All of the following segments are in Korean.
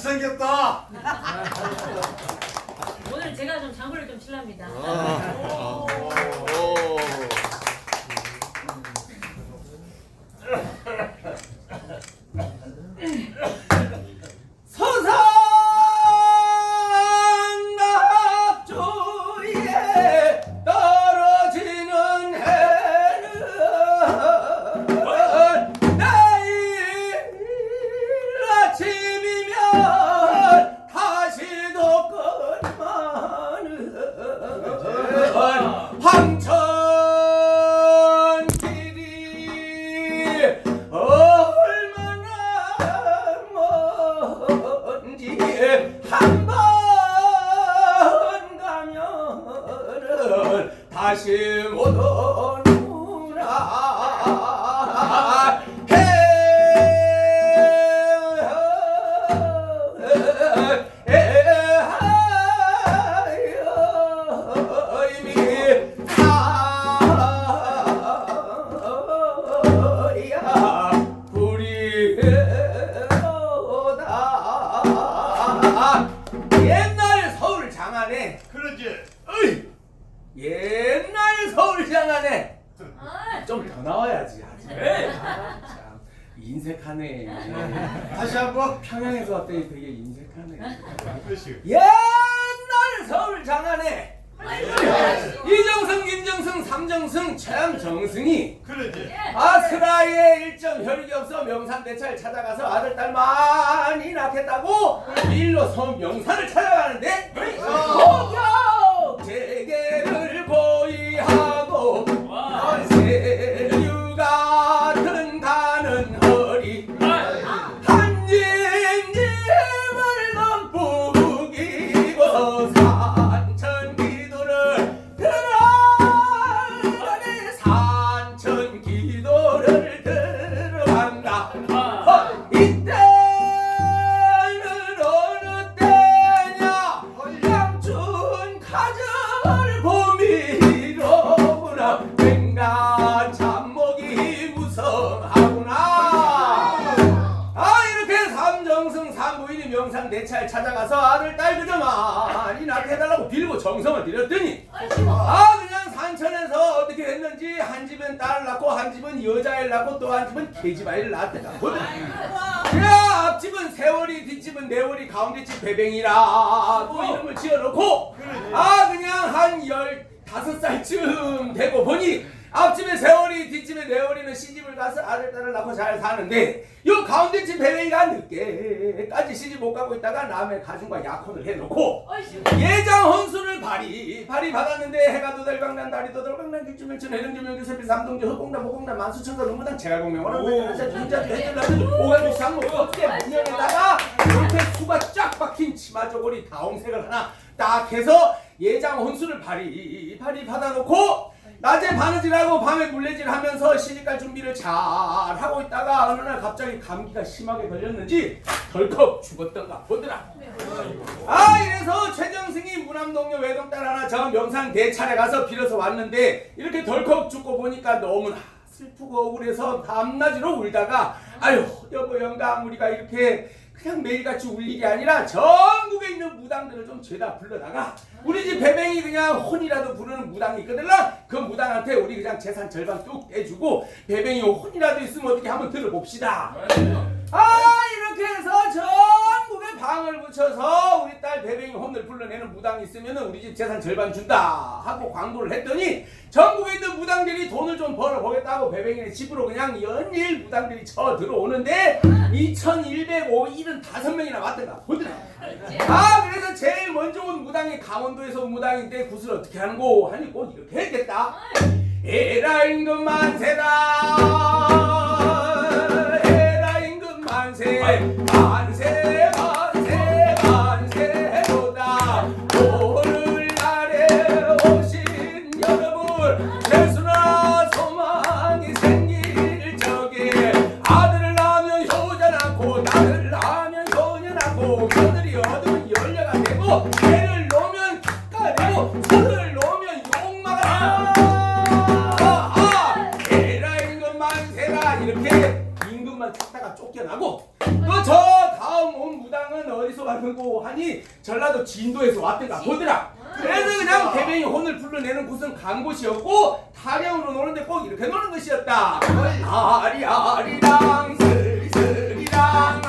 잘생겼다. 오늘 제가 좀 장구를 좀 칠랍니다. 아. 서 왔더니 되게 인색하네. 옛날 서울 장안에 이정승, 김정승, 삼정승, 최암정승이 그러지. 아스라의 일점 혈기 없어 명산대차를 찾아가서 아들 딸 많이 낳겠다고 일로 섬 명산을 찾아가는데 공격 들였더니 아 그냥 산천에서 어떻게 했는지 한 집은 딸을 낳고 한 집은 여자애를 낳고 또 한 집은 계집아이를 낳았대다. 야 앞집은 세월이 뒷집은 내월이 가운데 집 배뱅이라고 이름을 지어놓고 아 그냥 한 열 다섯 살쯤 되고 보니 앞집에 세월이 뒷집에 내월이는 시집을 가서 아들 딸을 낳고 잘 사는데 요 가운데 집 배뱅이가 늦게까지 시집 못 가고 있다가 남의 가중과 약혼을 해놓고 예장 헌수를 발이 발이 받았는데 해가 도달강난 달이 도달강난 길주밀천 해령주 명주세필 삼동주 흑공단 목공단 만수천가 농무당 제갈공명 원한대전하자 윤자주 해전라주 오간주 상목 껍질 문양에다가 이렇게 수가 쫙 박힌 치마 저고리 다홍색을 하나 딱 해서 예장 헌수를 발이 발이 받아놓고 낮에 바느질하고 밤에 물레질하면서 시집갈 준비를 잘 하고 있다가 어느 날 갑자기 감기가 심하게 걸렸는지 덜컥 죽었던가 보더라. 아 이래서 최정승이 무남동료 외동딸 하나 저 명산 대차례 가서 빌어서 왔는데 이렇게 덜컥 죽고 보니까 너무나 슬프고 억울해서 밤낮으로 울다가 아유 여보 영감 우리가 이렇게 그냥 매일같이 울 일이 아니라 전국에 있는 무당들을 좀 죄다 불러다가 우리 집 배뱅이 그냥 혼이라도 부르는 무당이 있거든요. 그 무당한테 우리 그냥 재산 절반 뚝 떼주고 배뱅이 혼이라도 있으면 어떻게 한번 들어봅시다. 아 이렇게 해서 전국에 방을 붙여서 우리 딸 배뱅이 혼을 불러내는 무당이 있으면 우리 집 재산 절반 준다 하고 광고를 했더니 전국에 있는 무당들이 돈을 좀 벌어보겠다고 배뱅이네 집으로 그냥 연일 무당들이 쳐 들어오는데 2175명이나 왔던가. 보더라. 아 그래서 제일 먼저 온 무당이 강원도에서 온 무당인데 굿을 어떻게 하는고 하니 꼭 이렇게 했겠다. 에라 임금 만세다 낳고 며느리 얻으면 열녀가 되고 애를 놓으면 기가 되고 손을 놓으면 욕마가 아, 에라 임금 만 세라. 이렇게 임금만 찾다가 쫓겨나고 또 저 다음 온 무당은 어디서 왔는고 하니 전라도 진도에서 왔던가 보더라. 그래서 그냥 대변이 혼을 불러내는 곳은 간 곳이었고 타령으로 노는데 꼭 이렇게 노는 것이었다. 아리아리랑 스리스리랑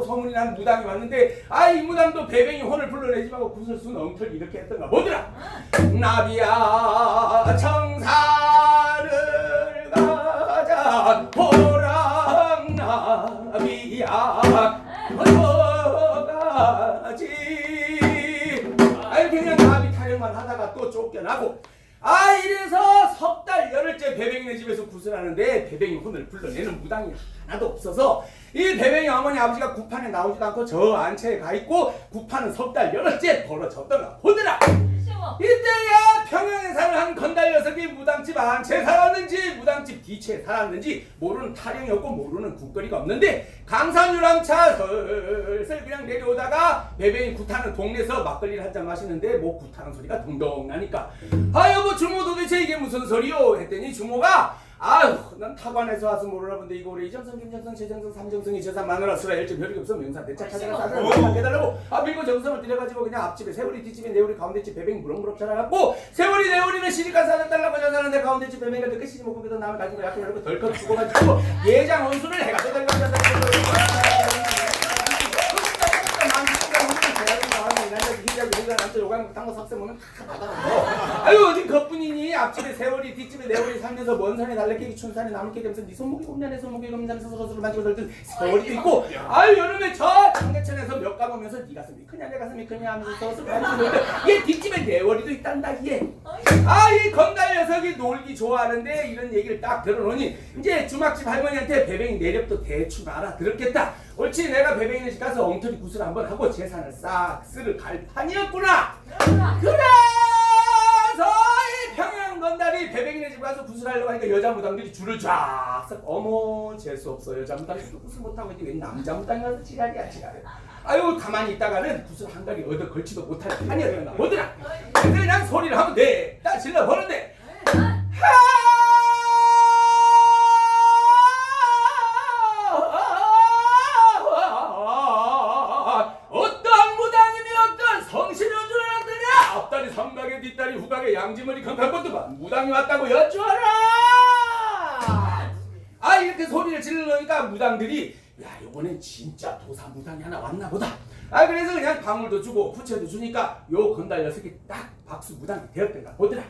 한다고 소문이 난 무당이 왔는데 아 이 무당도 배뱅이 혼을 불러내지 말고 구설수는 엉터리 이렇게 했던가. 뭐더라? 나비야 청산을 가자. 호랑 나비야 어가지? 아이 그냥 나비 타령만 하다가 또 쫓겨나고 아 이래서 석 달 열흘째 배뱅이네 집에서 구슬하는데 배뱅이 혼을 불러내는 무당이 하나도 없어서 이 배뱅이 어머니 아버지가 구판에 나오지도 않고 저 안채에 가 있고 구판은 석 달 열흘째 벌어졌던가 보더라. 이때야 평양에 사는 한 건달 녀석이 무당집 안채에 살았는지 무당집 뒤채에 살았는지 모르는 타령이 없고 모르는 국거리가 없는데 강산 유람차 슬슬 그냥 내려오다가 배뱅이 구타는 동네에서 막걸리를 한 잔 마시는데 뭐 구타는 소리가 동동 나니까. 아 여보 주모 도대체 이게 무슨 소리요? 했더니 주모가 아휴 난 타관에서 와서 모르나 본데 이거 우리 이정성 김정성 최정성 삼정성이 재산 마누라 수라 일점 별이 없어 명사 대차 찾아가 사서 해달라고 아 밀고 정성을 들여가지고 그냥 앞집에 세월이 뒷집에 내월이 가운데집 배뱅이 무럭무럭 자라갖고 세월이 내월이는 시집가 사달라고 전하는데 가운데집 배뱅이가 시집 먹고 그다 남을 가지고 약간 이렇게 덜컥 죽어가지고 예장 원수를 해가지고 된 거잖아 아유 어디 그뿐이니? 앞집에 세월이 뒷집에 내월이 살면서 먼 산에 달래끼기 춘 산에 나물깨 되면서 네 손목이 곱냐 내 손목이 곱냐 하면서 서로서로 만지고 들든 세월이도 있고 아유 여름에 저 장대천에서 몇 가보면서 네 가슴이 크냐 내 가슴이 크냐 하면서 서로서로 만지고 들든 얘 뒷집에 내월이도 있단다 얘. 아이 건달 녀석이 놀기 좋아하는데 이런 얘기를 딱 들어놓으니 이제 주막집 할머니한테 배뱅이 내력도 대충 알아들었겠다. 옳지 내가 배뱅이네 집 가서 엉터리 구슬 한번 하고 재산을 싹 쓸을 갈 판이었구나. 그래서 이 건달이 배뱅이네 집 가서 구슬 하려고 하니까 여자 무당들이 줄을 쫙 서 어머 재수 없어. 여자 무당이 구슬 못하고 있는데 왜 남자 무당이 가서 지랄이야 지랄 아유 가만히 있다가는 구슬 한 가리 얻어 걸지도 못할 판이었나. 뭐더라? 그래서 그냥 소리를 하면 돼딱 질러 보는데 방울도 주고 부채도 주니까 요 건달 녀석이 딱 박수 무당이 되었던가 보더라.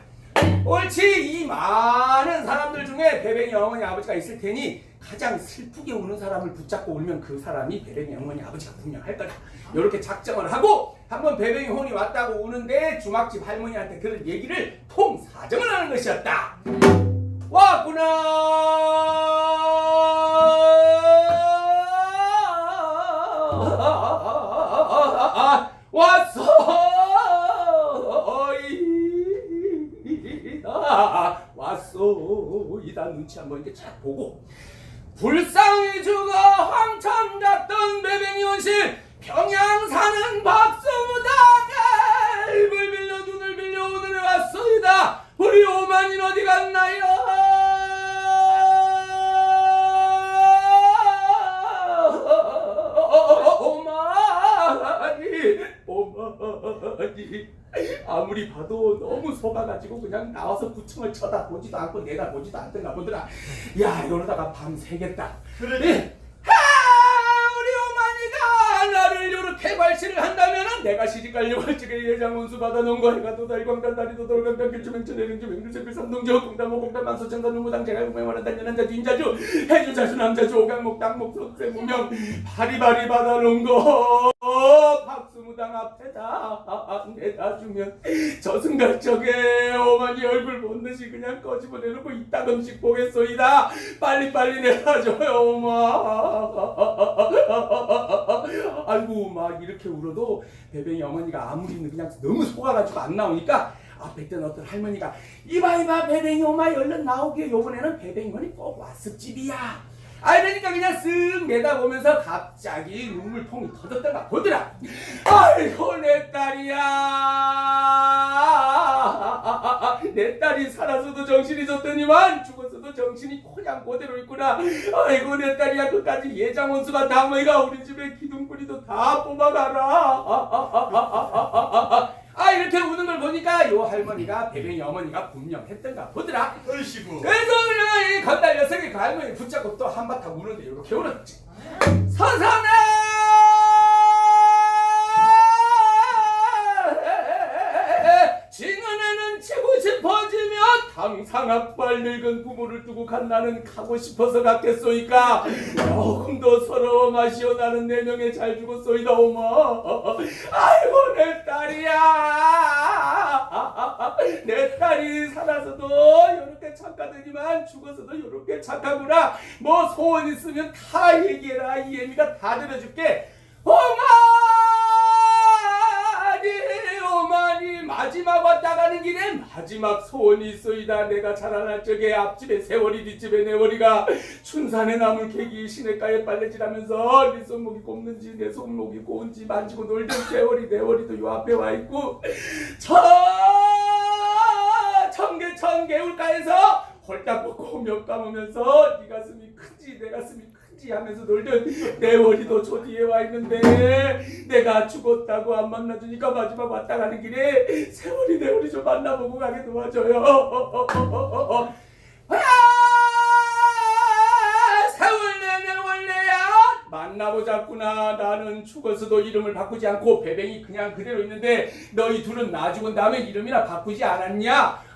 옳지! 이 많은 사람들 중에 배뱅이 어머니 아버지가 있을 테니 가장 슬프게 우는 사람을 붙잡고 울면 그 사람이 배뱅이 어머니 아버지가 분명 할 거다. 이렇게 작정을 하고 한번 배뱅이 혼이 왔다고 우는데 주막집 할머니한테 그런 얘기를 통사정을 하는 것이었다. 왔구나 왔어! 이다 왔어 이다 눈치 한번 이렇게 착 보고. 불쌍히 죽어 황천 갔던 온실 평양 사는 박수무당에 입을 빌려 눈을 빌려 오늘 왔소이다. 우리 오만인 어디 갔나요 오만이 오만이 아무리 봐도 너무 속아가지고 그냥 나와서 구청을 쳐다보지도 않고 내다보지도 않던가 보더라 야 이러다가 밤 새겠다 그러지. 하 우리 어머니가 나를 요렇게 발신을 한다면은 내가 시집가려고 할 적에 예장 원수 받아놓은 거 해가 도다리 광단 다리 도돌 광단 길주맹천 내릉주 맹주세필 삼동저 공단 모공단 만소천단 누무당 제가 공명하는 단연한자 뒤인자주 해주자주 남자주 오강목 땅목 석쇠 무명 바리바리 받아놓은 거 박수무당 앞에다 내다 주면 저승갈적에 어머니 얼굴 본 듯이 그냥 꺼집어내놓고 이따금씩 보겠소이다. 빨리빨리 내놔줘요 엄마. 아이고 막 이렇게 울어도 배뱅이 어머니가 아무리 그냥 너무 속아가지고 안 나오니까 앞에 있던 어떤 할머니가 이봐 이봐 배뱅이 엄마 얼른 나오게. 요번에는 배뱅이 어머니 꼭 왔을 집이야 아 이러니까 그냥 쓱 내다보면서 갑자기 눈물통이 터졌던가 보더라. 아이고 내 딸이야. 내 딸이 살아서도 정신이 졌더니만 죽었어도 정신이 그냥 그대로 있구나. 아이고 내 딸이야. 끝까지 예장원수가 다모이가 우리 집에 기둥뿌리도 다 뽑아가라 아 이렇게 우는 걸 보니까 요 할머니가 배뱅이 어머니가 분명했던가 보더라. 얼씨구. 그래서 그냥 이 건달 녀석이 그 할머니 붙잡고 또 한바탕 우는데 이렇게 울었지. 선선해 진은에는 치고 싶어지면 당상 악발 늙은 부모를 두고 간 나는 가고 싶어서 갔겠소이까? 조금 더 서러워 마시오. 나는 네 명에 잘 죽었소이다 오마 아이고 내 딸이야. 내딸 이 살아서도 이렇게 착하더니만 죽어서도 이렇게 착하구나. 뭐 소원 있으면 다 얘기해라. 이 애미가 다 들어줄게. 어머니 어머니 마지막 왔다 가는 길에 마지막 소원이 있어이다. 내가 자라날 적에 앞집에 세월이 뒷집에 내월이가 춘산에 나물 캐기 시냇가에 빨래질하면서 네 손목이 곱는지 내 손목이 고운지 만지고 놀던 세월이 내월이도 요 앞에 와 있고. 저 청계 청개울가에서 홀딱 벗고 몇 감으면서 네 가슴이 큰지 내 가슴이 큰지 하면서 놀던 내 머리도 저 뒤에 와 있는데 내가 죽었다고 안 만나주니까 마지막 왔다 가는 길에 세월이 내 머리 좀 만나보고 가게 도와줘요. 만나보자꾸나. 나는 죽어서도 이름을 바꾸지 않고 배뱅이 그냥 그대로 있는데 너희 둘은 나 죽은 다음에 이름이나 바꾸지 않았냐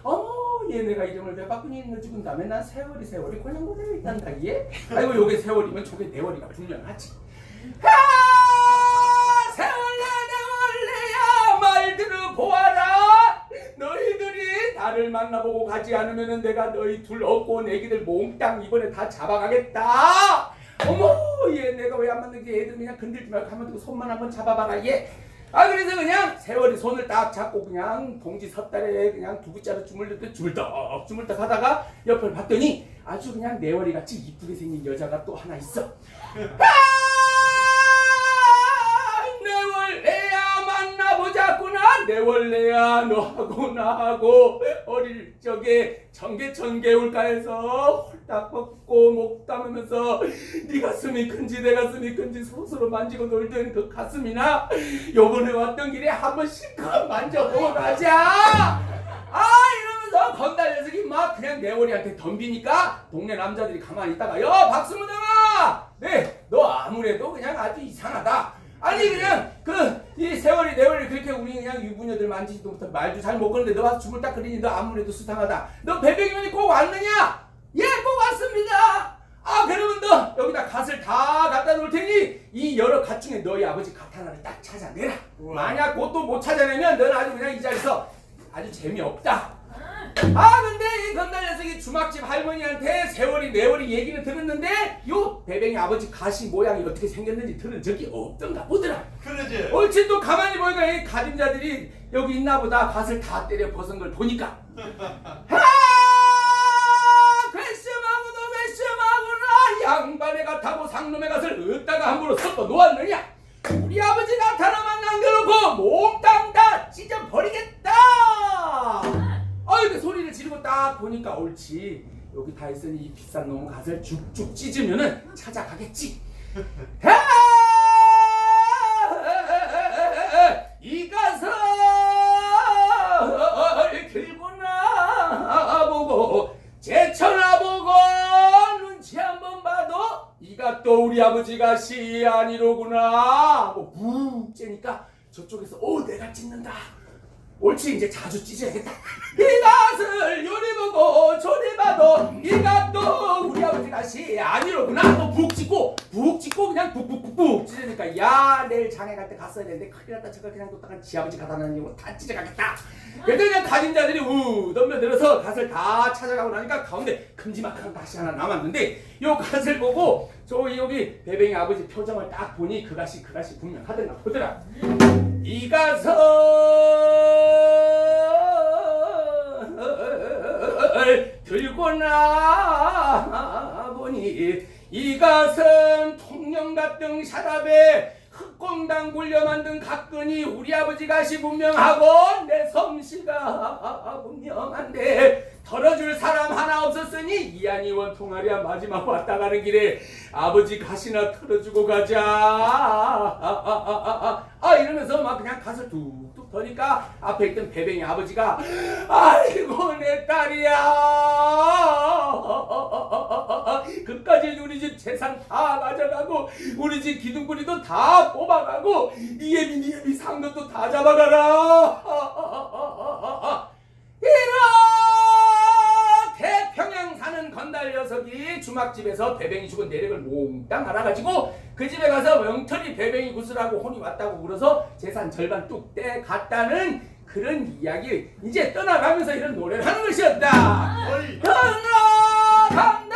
얘네가 이름을 왜 바꾸니 너 죽은 다음에 난 세월이 세월이 그냥 그대로 있단다 얘 아이고 요게 세월이면 저게 내월이가 분명하지. 아, 세월내 내 원래야 말 들어보아라. 너희들이 나를 만나보고 가지 않으면 내가 너희 둘 얻고 온 애기들 몽땅 이번에 다 잡아가겠다. 어머 얘 내가 왜안 맞는 게 애들 그냥 건들지 말고 가만 두고 손만 한번 잡아봐라 얘. 아 그래서 그냥 세월이 손을 딱 잡고 그냥 봉지 섣달에 그냥 두부자루 주물르듯 주물떡 주물떡 하다가 옆을 봤더니 아주 그냥 내월이 같이 이쁘게 생긴 여자가 또 하나 있어. 내월내야 너하고 나하고 어릴 적에 청계천개울가에서 홀딱 벗고 목 담으면서 네 가슴이 큰지 내 가슴이 큰지 서로서로 만지고 놀던 그 가슴이나 요번에 왔던 길에 한 번씩 만져보고 가자. 아 이러면서 건달 녀석이 막 그냥 내월이한테 덤비니까 동네 남자들이 가만히 있다가 야 박수무당아! 네너 아무래도 그냥 아주 이상하다 아니 그냥 그 이 세월이 내월이 그렇게 우리 그냥 유부녀들 만지지도 못한 말도 잘 못 거는데 너 와서 춤을 딱 그리니 너 아무래도 수상하다. 너 배백이면이 꼭 왔느냐? 예 꼭 왔습니다. 아 그러면 너 여기다 갓을 다 갖다 놓을 테니 이 여러 갓 중에 너희 아버지 갓 하나를 딱 찾아내라. 우와. 만약 그것도 못 찾아내면 너는 아주 그냥 이 자리에서 아주 재미없다 아 근데 이 건달 녀석이 주막집 할머니한테 세월이 네월이 얘기는 들었는데 요 배뱅이 아버지 가시 모양이 어떻게 생겼는지 들은 적이 없던가 보더라. 그러지. 옳지 또 가만히 보니까 이 가림자들이 여기 있나 보다. 갓을 다 때려 벗은 걸 보니까. 아 괘씸하구나 괘씸하구나. 양반의 갓하고 상놈의 갓을 어디다가 함부로 섞어 놓았느냐. 우리 아버지 나타나만 남겨놓고 몽땅 다 찢어버리겠다. 아 이렇게 소리를 지르고 딱 보니까 옳지. 여기 다 있으니 이 비싼 놈 갓을 쭉쭉 찢으면은 찾아가겠지. 아! 이 갓을 길구나 보고 제쳐나 보고 눈치 한번 봐도 이가 또 우리 아버지가 시 아니로구나. 하고 붕 째니까 저쪽에서 오 내가 찍는다 옳지 이제 자주 찢어야겠다. 이것을 요리 보고 조리 봐도 이것도 우리 아버지 가시 아니로구나. 또북 찢고 북 찢고 그냥 북북북북 찢으니까 야 내일 장에 갈 때 갔어야 되는데 큰일 났다. 저거 그냥 또지 아버지 가다 놓은 이거 다 찢어가겠다. 그랬더니 그냥 가진 자들이 우 덤벼들어서 갓을 다 찾아가고 나니까 가운데 큼지막한 갓이 하나 남았는데 요 갓을 보고 저 여기 배뱅이 아버지 표정을 딱 보니 그 갓이 그 갓이 분명하더라 보더라 이 갓을 들고 나보니 이 갓은 통영 같은 샤랍에 흑공당 굴려 만든 각근이 우리 아버지 갓이 분명하고 내 솜씨가 분명한데 털어줄 사람 하나 없었으니 이안이 원통하랴 마지막 왔다 가는 길에 아버지 갓이나 털어주고 가자. 아 이러면서 막 그냥 갓을 툭툭 터니까 앞에 있던 배뱅이 아버지가 아이고 내 딸이야. 그까지 우리 집 재산 다 가져가고 우리 집 기둥뿌리도 다 뽑아가고 이예비 니예비 상도도 다 잡아가라. 평양 사는 건달 녀석이 주막집에서 배뱅이 죽은 내력을 몽땅 알아가지고 그 집에 가서 명털이 배뱅이 구슬하고 혼이 왔다고 물어서 재산 절반 뚝 떼갔다는 그런 이야기. 이제 떠나가면서 이런 노래를 하는 것이었다. 떠나간다